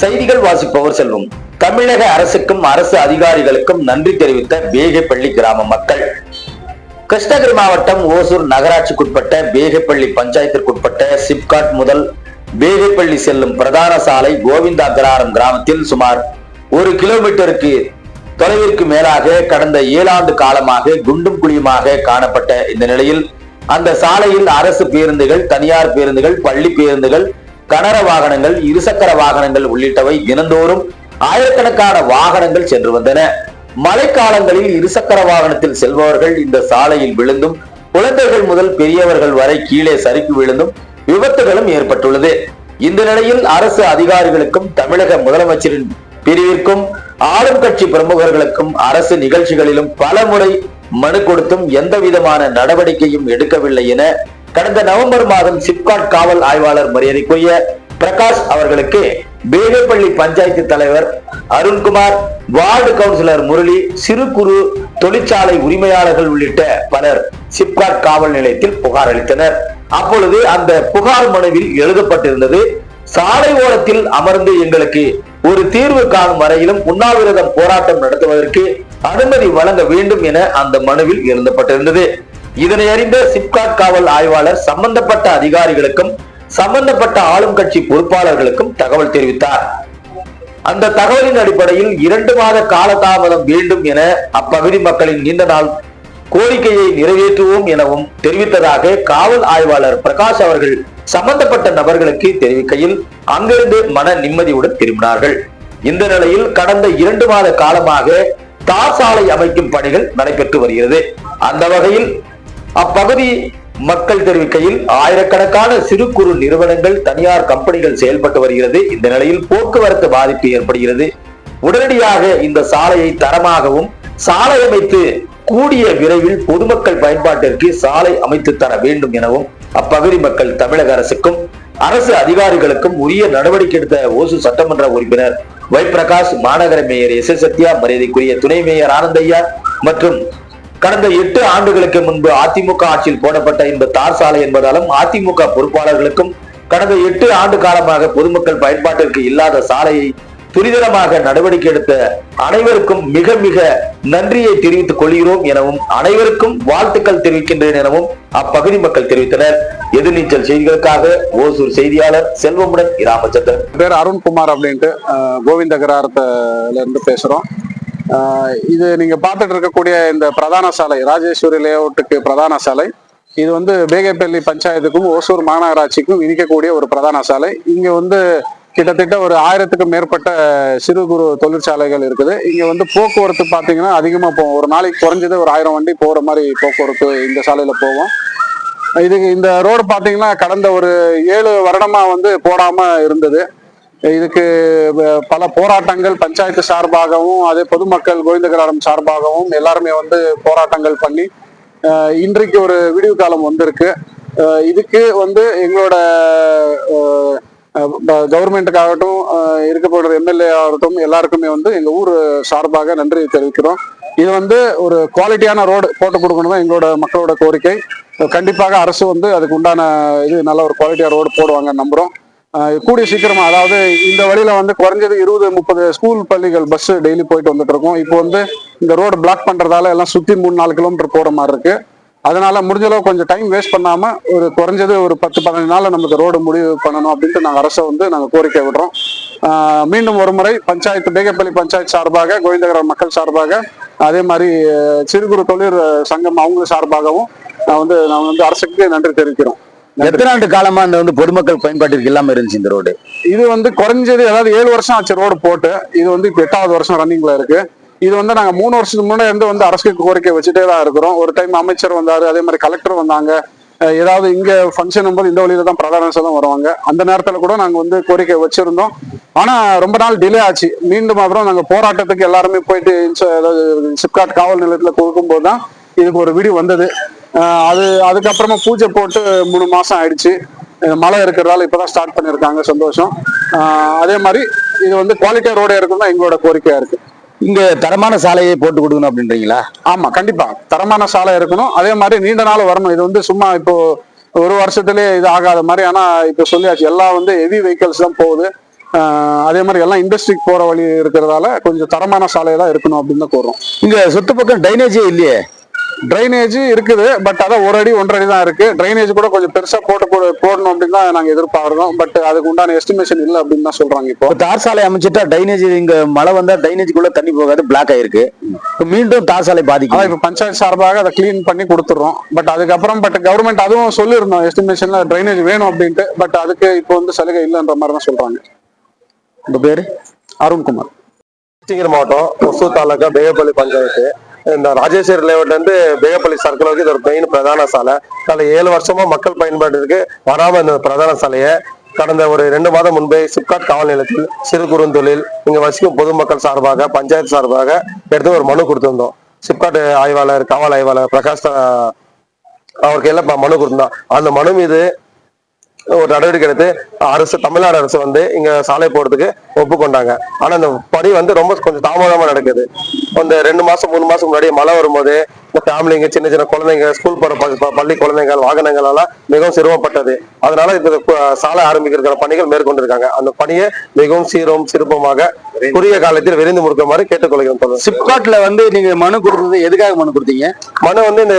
செய்திகள் வாசிப்பவர் செல்வம். தமிழக அரசுக்கும் அரசு அதிகாரிகளுக்கும் நன்றி தெரிவித்த வேகப்பள்ளி கிராம மக்கள். கிருஷ்ணகிரி மாவட்டம் ஓசூர் நகராட்சிக்குட்பட்ட வேகப்பள்ளி பஞ்சாயத்திற்குட்பட்ட சிப்காட் முதல் வேகப்பள்ளி செல்லும் பிரதான சாலை கோவிந்தா கிராமத்தில் சுமார் ஒரு கிலோமீட்டருக்கு தொலைவிற்கு மேலாக கடந்த ஏழாண்டு காலமாக குண்டும் குழியுமாக காணப்பட்ட இந்த நிலையில் அந்த சாலையில் அரசு பேருந்துகள் தனியார் பேருந்துகள் பள்ளி பேருந்துகள் கனர வாகனங்கள் இருசக்கர வாகனங்கள் உள்ளிட்டவை தினந்தோறும் ஆயிரக்கணக்கான வாகனங்கள் சென்று வந்தன. மழைக்காலங்களில் இருசக்கர வாகனத்தில் செல்பவர்கள் இந்த சாலையில் விழுந்தும் குழந்தைகள் முதல் பெரியவர்கள் வரை கீழே சறுக்கி விழுந்தும் விபத்துகளும் ஏற்பட்டுள்ளது. இந்த நிலையில் அரசு அதிகாரிகளுக்கும் தமிழக முதலமைச்சரின் பிரிவிற்கும் ஆளும் கட்சி பிரமுகர்களுக்கும் அரசு நிகழ்ச்சிகளிலும் பலமுறை மனு கொடுத்தும் எந்த விதமான நடவடிக்கையும் எடுக்கவில்லை என கடந்த நவம்பர் மாதம் சிப்காட் காவல் ஆய்வாளர் மரியாதைக்குரிய பிரகாஷ் அவர்களுக்கு பேகப்பள்ளி பஞ்சாயத்து தலைவர் அருண்குமார் வார்டு கவுன்சிலர் முரளி சிறு குறு தொழிற்சாலை உரிமையாளர்கள் உள்ளிட்ட பலர் சிப்காட் காவல் நிலையத்தில் புகார் அளித்தனர். அப்பொழுது அந்த புகார் மனுவில் எழுதப்பட்டிருந்தது சாலை ஓரத்தில் அமர்ந்து எங்களுக்கு ஒரு தீர்வு காணும் வரையிலும் உண்ணாவிரதம் போராட்டம் நடத்துவதற்கு அனுமதி வழங்க வேண்டும் என அந்த மனுவில் எழுதப்பட்டிருந்தது இதனை அறிந்த சிப்காட் காவல் ஆய்வாளர் சம்பந்தப்பட்ட அதிகாரிகளுக்கும் சம்பந்தப்பட்ட ஆளும் கட்சி பொறுப்பாளர்களுக்கும் தகவல் தெரிவித்தார். அந்த தகவலின் அடிப்படையில் இரண்டு மாத காலதாமதம் வேண்டும் என அப்பகுதி மக்களின் நீண்ட நாள் கோரிக்கையை நிறைவேற்றுவோம் எனவும் தெரிவித்ததாக காவல் ஆய்வாளர் பிரகாஷ் அவர்கள் சம்பந்தப்பட்ட நபர்களுக்கு தெரிவிக்கையில் அங்கிருந்து மன நிம்மதியுடன் திரும்பினார்கள். இந்த நிலையில் கடந்த இரண்டு மாத காலமாக தார் சாலை அமைக்கும் பணிகள் நடைபெற்று வருகிறது. அந்த வகையில் அப்பகுதி மக்கள் தெரிவிக்கையில் ஆயிரக்கணக்கான சிறு குறு நிறுவனங்கள் தனியார் கம்பெனிகள் செயல்பட்டு வருகிறது. இந்த நிலையில் போக்குவரத்து பாதிப்பு ஏற்படுகிறது. உடனடியாக இந்த சாலையை தரமாகவும் சாலை அமைத்து கூடிய விரைவில் பொதுமக்கள் பயன்பாட்டிற்கு சாலை அமைத்து தர வேண்டும் எனவும் அப்பகுதி மக்கள் தமிழக அரசுக்கும் அரசு அதிகாரிகளுக்கும் உரிய நடவடிக்கை எடுத்த ஓசு சட்டமன்ற உறுப்பினர் வை பிரகாஷ் மாநகர மேயர் எஸ் எஸ் சத்யா மரியாதைக்குரிய துணை மேயர் ஆனந்தையா மற்றும் கடந்த எட்டு ஆண்டுகளுக்கு முன்பு அதிமுக ஆட்சியில் போடப்பட்ட இந்த தார் சாலை என்பதாலும் அதிமுக பொறுப்பாளர்களுக்கும் கடந்த எட்டு ஆண்டு காலமாக பொதுமக்கள் பயன்பாட்டிற்கு இல்லாத சாலையை துரிதமாக நடவடிக்கை எடுத்த அனைவருக்கும் மிக மிக நன்றியை தெரிவித்துக் கொள்கிறோம் எனவும் அனைவருக்கும் வாழ்த்துக்கள் தெரிவிக்கின்றேன் எனவும் அப்பகுதி மக்கள் தெரிவித்தனர். எதிர்நீச்சல் செய்திகளுக்காக ஓசூர் செய்தியாளர் செல்வமுடன் இராமச்சந்திரன். பேர் அருண்குமார் அப்படின்ட்டு அஹ், இருந்து பேசுறோம். இது நீங்க பார்த்துட்டு இருக்கக்கூடிய இந்த பிரதான சாலை ராஜேஸ்வரி லேஅவுட்டுக்கு பிரதான சாலை. இது வந்து பேகப்பள்ளி பஞ்சாயத்துக்கும் ஓசூர் மாநகராட்சிக்கும் இணைக்கக்கூடிய ஒரு பிரதான சாலை. இங்க வந்து கிட்டத்தட்ட ஒரு ஆயிரத்துக்கும் மேற்பட்ட சிறு குறு தொழிற்சாலைகள் இருக்குது. இங்கே வந்து போக்குவரத்து பார்த்தீங்கன்னா அதிகமாக போகும். ஒரு நாளைக்கு குறைஞ்சது ஒரு ஆயிரம் வண்டி போகிற மாதிரி போக்குவரத்து இந்த சாலையில் போகும். இதுக்கு இந்த ரோடு பார்த்தீங்கன்னா கடந்த ஒரு ஏழு வருடமாக வந்து போடாமல் இருந்தது. இதுக்கு பல போராட்டங்கள் பஞ்சாயத்து சார்பாகவும் அதே பொதுமக்கள் கோவிந்தகிராடம் சார்பாகவும் எல்லாருமே வந்து போராட்டங்கள் பண்ணி இன்றைக்கு ஒரு விடிவு காலம் வந்திருக்கு. இதுக்கு வந்து எங்களோட கவர்மெண்ட்டுக்காகட்டும் இருக்கப்படுற எம்எல்ஏ ஆகட்டும் எல்லாருக்குமே வந்து எங்கள் ஊர் சார்பாக நன்றி தெரிவிக்கிறோம். இது வந்து ஒரு குவாலிட்டியான ரோடு போட்டு கொடுக்கணும் தான் எங்களோட மக்களோட கோரிக்கை. கண்டிப்பாக அரசு வந்து அதுக்கு உண்டான இது நல்ல ஒரு குவாலிட்டியாக ரோடு போடுவாங்க நம்புகிறோம் கூடிய சீக்கிரமாக அதாவது இந்த வழியில் வந்து குறைஞ்சது இருபது முப்பது ஸ்கூல் பள்ளிகள் பஸ் டெய்லி போயிட்டு வந்துட்டு இருக்கோம். இப்போ வந்து இந்த ரோடு பிளாக் பண்ணுறதால எல்லாம் சுற்றி மூணு நாலு கிலோமீட்டர் போகிற மாதிரி இருக்குது அதனால முடிஞ்ச அளவு கொஞ்சம் டைம் வேஸ்ட் பண்ணாம ஒரு குறைஞ்சது ஒரு பத்து பதினஞ்சு நாள்ல நமக்கு ரோடு முடிவு பண்ணணும் அப்படின்ட்டு நாங்க அரசை வந்து நாங்க கோரிக்கை விடுறோம். மீண்டும் ஒரு முறை பஞ்சாயத்து பேகப்பள்ளி பஞ்சாயத்து சார்பாக கோவிந்தகரம் மக்கள் சார்பாக அதே மாதிரி அஹ், சிறு குறு தொழில் சங்கம் அவங்க சார்பாகவும் நான் வந்து நான் வந்து அரசுக்கு நன்றி தெரிவிக்கிறோம். எத்தனை ஆண்டு காலமா இந்த வந்து பொதுமக்கள் பயன்பாட்டிற்கு இல்லாம இருந்துச்சு இந்த ரோடு இது வந்து குறைஞ்சது அதாவது ஏழு வருஷம் ஆச்சு ரோடு போட்டு இது வந்து இப்போ எட்டாவது வருஷம் ரன்னிங்ல இருக்கு. இது வந்து நாங்க மூணு வருஷத்துக்கு முன்னாடி இருந்து வந்து அரசுக்கு கோரிக்கை வச்சுட்டே தான் இருக்கிறோம். ஒரு டைம் அமைச்சர் வந்தாரு அதே மாதிரி கலெக்டர் வந்தாங்க. ஏதாவது இங்க ஃபங்க்ஷன் போது இந்த வழியில தான் பிரதான தான் வருவாங்க. அந்த நேரத்துல கூட நாங்க வந்து கோரிக்கை வச்சிருந்தோம். ஆனா ரொம்ப நாள் டிலே ஆச்சு. மீண்டும் அப்புறம் நாங்க போராட்டத்துக்கு எல்லாருமே போயிட்டு சிப்காட் காவல் நிலையத்துல கொடுக்கும்போது தான் இதுக்கு ஒரு விடி வந்தது. அது அதுக்கப்புறமா பூஜை போட்டு மூணு மாசம் ஆயிடுச்சு. மழை இருக்கிறதால இப்பதான் ஸ்டார்ட் பண்ணியிருக்காங்க. சந்தோஷம். அதே மாதிரி இது வந்து குவாலிட்டியா ரோடே இருக்கணும் எங்களோட கோரிக்கையா இருக்கு. இங்க தரமான சாலையை போட்டு கொடுக்கணும் அப்படின்றீங்களா? ஆமா கண்டிப்பா. தரமான சாலை இருக்கணும். அதே மாதிரி நீண்ட நாள் வரணும். இது வந்து சும்மா இப்போ ஒரு வருஷத்துலயே இது ஆகாத மாதிரி. ஆனா இப்போ சொல்லியாச்சு எல்லாம் வந்து ஹெவி வெஹிக்கல்ஸ் தான் போகுது. அதே மாதிரி எல்லாம் இண்டஸ்ட்ரிக்கு போற வழி இருக்கிறதால கொஞ்சம் தரமான சாலை தான் இருக்கணும் அப்படின்னு தான் கூறுறோம் இங்க சுத்து பக்கம் டைனேஜே இல்லையே? ட்ரைனேஜ் இருக்குது பட் அதான் ஒரு அடி ஒன்றரை அடி தான் இருக்கு. ட்ரைனேஜ் கூட கொஞ்சம் பெருசா போட்டு போட- போடணும் அப்படின்னு தான் நாங்க எதிர்பார்க்கிறோம். பட் அதுக்கு உண்டான எஸ்டிமேஷன் இல்லை அப்படின்னு தான் சொல்றாங்க இப்போ. தார் சாலை அமைச்சிட்டா டைனேஜ் இங்க மழை வந்தா டைனேஜுக்குள்ள தண்ணி போகாது பிளாக் ஆயிருக்கு. இப்ப மீண்டும் தார் சாலை பாதிக்கும் இப்ப பஞ்சாயத்து சார்பாக அதை க்ளீன் பண்ணி கொடுத்துறோம் பட் அதுக்கப்புறம் பட் கவர்மெண்ட் அதுவும் சொல்லியிருந்தோம் எஸ்டிமேஷன்ல ட்ரைனேஜ் வேணும் அப்படின்ட்டு. பட் அதுக்கு இப்போ வந்து சலுகை இல்லைன்ற மாதிரி தான் சொல்றாங்க. உங்க பேரு? அருண்குமார். கிருஷ்ணகிரி மாவட்டம் ஒசூர் தாலுக்கா பேகப்பள்ளி பஞ்சாயத்து. இந்த ராஜேஸ்வரி லேஅவுட்ல இருந்து பேகப்பள்ளி சர்க்கிள் வரைக்கும் இது ஒரு மெயின் பிரதான சாலை. அதில் ஏழு வருஷமா மக்கள் பயன்பாட்டிற்கு வராம இந்த பிரதான சாலையை கடந்த ஒரு ரெண்டு மாதம் முன்பே சிப்காட் காவல் நிலையத்தில் சிறு குறுந்தொழில் இங்க வசிக்கும் பொதுமக்கள் சார்பாக பஞ்சாயத்து சார்பாக எடுத்து ஒரு மனு கொடுத்துருந்தோம். சிப்காட் ஆய்வாளர் காவல் ஆய்வாளர் பிரகாஷ் அவருக்கு எல்லாம் மனு கொடுத்தோம் அந்த மனு மீது ஒரு நடவடிக்கை எடுத்து அரசு தமிழ்நாடு அரசு வந்து இங்க சாலை போடுறதுக்கு ஒப்புக்கொண்டாங்க. ஆனா இந்த பணி வந்து ரொம்ப கொஞ்சம் தாமதமா நடக்குது. அந்த ரெண்டு மாசம் மூணு மாசம் முன்னாடி மழை வரும்போது இந்த ஃபேமிலிங்க சின்ன சின்ன குழந்தைங்க ஸ்கூல் போற பள்ளி குழந்தைகள் வாகனங்கள் எல்லாம் மிகவும் சிரமப்பட்டது. அதனால இந்த சாலை ஆரம்பிக்கிற பணிகள் மேற்கொண்டிருக்காங்க. அந்த பணியை மிகவும் சீரும் சிறப்புமாக குறுகிய காலத்தில் விரைந்து முடிக்குமாறு கேட்டுக்கொள்கிறோம். சிப்காட்ல வந்து நீங்க மனு கொடுத்தது எதுக்காக மனு கொடுத்தீங்க? மனு வந்து இந்த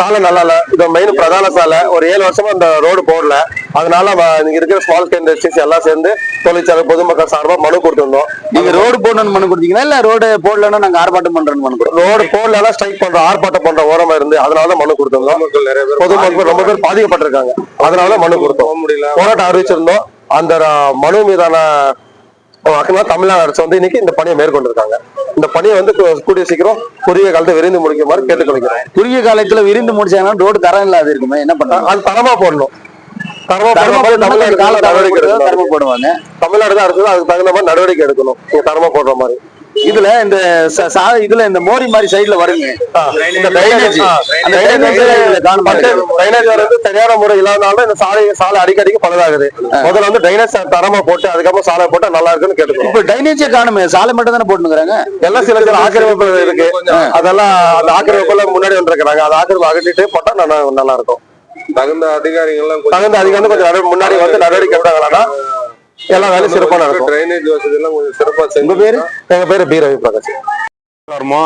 சாலை நல்லா இல்ல. இது மெயின் பிரதான சாலை ஒரு ஏழு வருஷமா இந்த ரோடு போடல. அதனால இங்க இருக்கிற ஸ்மால் இண்டஸ்ட்ரீஸ் எல்லாம் சேர்ந்து தொழிற்சாலை பொதுமக்கள் சார்பா மனு கொடுத்திருந்தோம். நீங்க ரோடு போடணும்னு மனு கொடுத்தீங்களா? இல்ல ரோடு போடலன்னா நாங்க ஆர்ப்பாட்டம் பண்றோம்னு மனு கொடுத்தோம் ரோடு போடலாம் ஸ்ட்ரைக் பண்றோம் ஆர்ப்பாட்டம் பண்ற ஓரமா இருந்து அதனால மனு கொடுத்திருந்தோம் பொதுமக்கள் ரொம்ப பேர் பாதிக்கப்பட்டிருக்காங்க. அதனால மனு கொடுத்தோம். போராட்டம் அறிவிச்சிருந்தோம். அந்த மனு மீதான தமிழ்நாடு அரசு வந்து இன்னைக்கு இந்த பணியை மேற்கொண்டிருக்காங்க. இந்த பணியை வந்து கூடிய சீக்கிரம் குறுகிய காலத்தை விரைந்து முடிக்குமாறு கேட்டுக்கொள்கிறேன் குறுகிய காலத்துல விரிந்து முடிச்சாங்கன்னா ரோடு தரம் இல்லாத இருக்குமே என்ன பண்றாங்க அது தரமா போடணும். தரமா போடுவாங்க. தமிழ்நாடு தான் அரசு அதுக்கு தகுந்த மாதிரி நடவடிக்கை எடுக்கணும். நீங்க தரமா போடுற மாதிரி. இதுல இந்த இதுல இந்த மோரி மாதிரி சைடுல வருங்க. drainage. வந்து சரியான முறை இல்லாதனால இந்த சாலை சாலை அடிக்கடிக்கு பழுதாகுது. முதல்ல வந்து டைனஸ் தரமா போட்டு அதுக்கப்புறம் சாலை போட்டா நல்லா இருக்குன்னு கேட்டுக்கணும். இப்ப டைனேஜே காணுமே சாலை மட்டும் தானே போட்டுக்கிறாங்க எல்லாம் சில சில ஆக்கிரமிப்பு இருக்கு. அதெல்லாம் அந்த ஆக்கிரமிப்புல முன்னாடி வந்துருக்காங்க அந்த ஆக்கிரமிப்பு அகற்றிட்டு போட்டா நல்லா நல்லா இருக்கும். தகுந்த அதிகாரிகள் தகுந்த அதிகாரிகள் கொஞ்சம் முன்னாடி வந்து நடவடிக்கை விட்டாங்கன்னா எல்லாம் வேலையும் சிறப்பாக நடக்கும். ட்ரைனேஜ் வசதி எல்லாம் கொஞ்சம் சிறப்பாக செஞ்சு பேர்? எங்க பேர்? பி ரவி பிரகாஷ்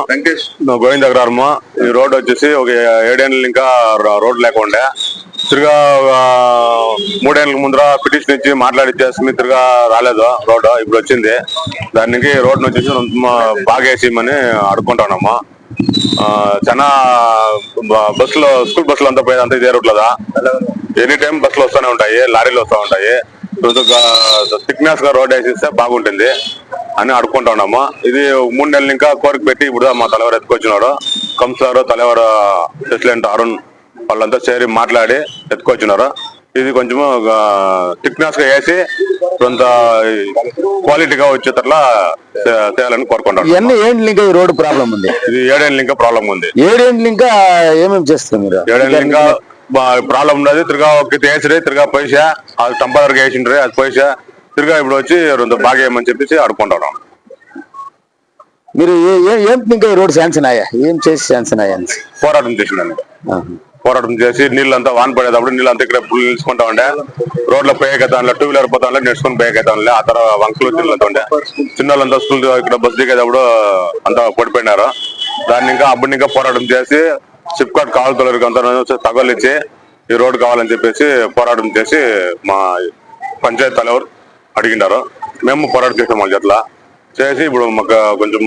వెంకటేష్ గోవింద ఈ రోడ్ వచ్చేసి ఒక ఏడేళ్ళ ఇంకా రోడ్ లేకుండా తిరిగా మూడేళ్ళ ముందర పిటిషన్ ఇచ్చి మాట్లాడితే తిరిగా రాలేదు రోడ్డు ఇప్పుడు వచ్చింది దానికి రోడ్ రోడ్ను వచ్చేసి బాగేసేయమని అడుక్కుంటున్నాము చాలా బ- బస్సులో స్కూల్ బస్సులు అంతా పోయేది అంతా ఇదే రూట్లదా? ఎనీ టైం బస్సులు వస్తూనే ఉంటాయి లారీలు వస్తూ ఉంటాయి. థిక్నెస్గా రోడ్ వేసిస్తే బాగుంటుంది అని అడుక్కుంటా ఉన్నాము. ఇది మూడు నెలలు ఇంకా కోరిక పెట్టి ఇప్పుడు మా తలవారు ఎత్తుకొచ్చినాడు. కౌన్సిలర్ తలవారు ప్రెసిడెంట్ అరుణ్ వాళ్ళంతా చేరి మాట్లాడి ఎత్తుకొచ్చినారు. ఇది కొంచెము థిక్నెస్గా వేసి కొంత క్వాలిటీగా వచ్చేటట్లా చేయాలని ఏండ్లు ఇంకా ఈ రోడ్డు ప్రాబ్లం ఉంది. ఇది ఏడేళ్ళు ఇంకా ప్రాబ్లం ఉంది. ఏడేండ్లు ఇంకా ఏమేమి చేస్తారు మీరు? ఏడేళ్ళు ఇంకా ప్రాబ్లం ఉన్నది. తిరుగా ఒక వేసిరే తిరుగా పైసా అది టెంపరీ వేసిండ్రే అది పైసా తిరుగా ఇప్పుడు వచ్చి రెండు బాగా వేయమని చెప్పేసి అడుకుంటాను మీరు ఏ- ఇంకా ఈ రోడ్డు శాంక్షన్ అయ్యా? ఏం చేసి శాంక్షన్ అయ్యా? పోరాటం ఆహా. పోరాటం చేసి నీళ్ళంతా వాన్ పడేటప్పుడు నీళ్ళంతా ఇక్కడ పుల్లు నిలుచుకుంటా ఉండే. రోడ్ల పోయేకతాన్లో టూ వీలర్ పోతాను నడుచుకుని పోయేకతాన్లే ఆ తర్వాత వంకలు నీళ్ళంతా ఉండే. చిన్నోళ్ళంతా స్కూల్ ఇక్కడ బస్ దిగేటప్పుడు అంతా పడిపోయినారు. దాన్ని ఇంకా అప్పుడు ఇంకా పోరాటం చేసి సిప్కాట్ కావాలి తొలరికి అంతా తగలిచ్చి ఈ రోడ్డు కావాలని చెప్పేసి పోరాటం చేసి మా పంచాయతీ తలెవరు అడిగినారు మేము పోరాటం చేసాం వాళ్ళ చేసి ఇప్పుడు మాకు కొంచెం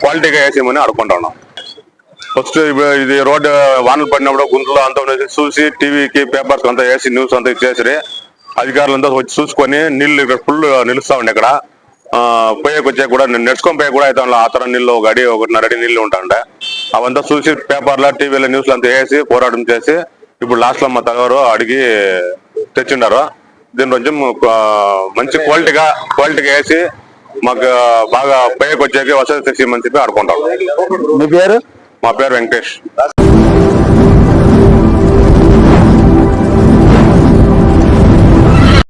క్వాలిటీగా వేసేయమని అడుకుంటా ఉన్నాం. ఫస్ట్ ఇది రోడ్డు వానలు పడినప్పుడు గుంతలో అంతా ఉన్నది చూసి టీవీకి పేపర్స్ అంతా వేసి న్యూస్ అంతా ఇచ్చేసి అధికారులంతా వచ్చి చూసుకొని నీళ్ళు ఇక్కడ ఫుల్ నిలుస్తా ఉండే ఇక్కడ. పోయేకి వచ్చే కూడా నడుచుకొని పోయే కూడా అయితే ఆ తరం నీళ్ళు ఒక అడి ఒకటిన్నర అడి నీళ్ళు ఉంటాండే అవంతా చూసి పేపర్లో టీవీలో న్యూస్లో అంతా వేసి పోరాటం చేసి ఇప్పుడు లాస్ట్లో మా తగవారు అడిగి తెచ్చిండారు. దీని కొంచెం మంచి క్వాలిటీగా క్వాలిటీగా వేసి మాకు బాగా పోయేకి వచ్చేకి వసతి తెచ్చి చెప్పి ఆడుకుంటాం మీ పేరు? మా పేరు వెంకటేష్.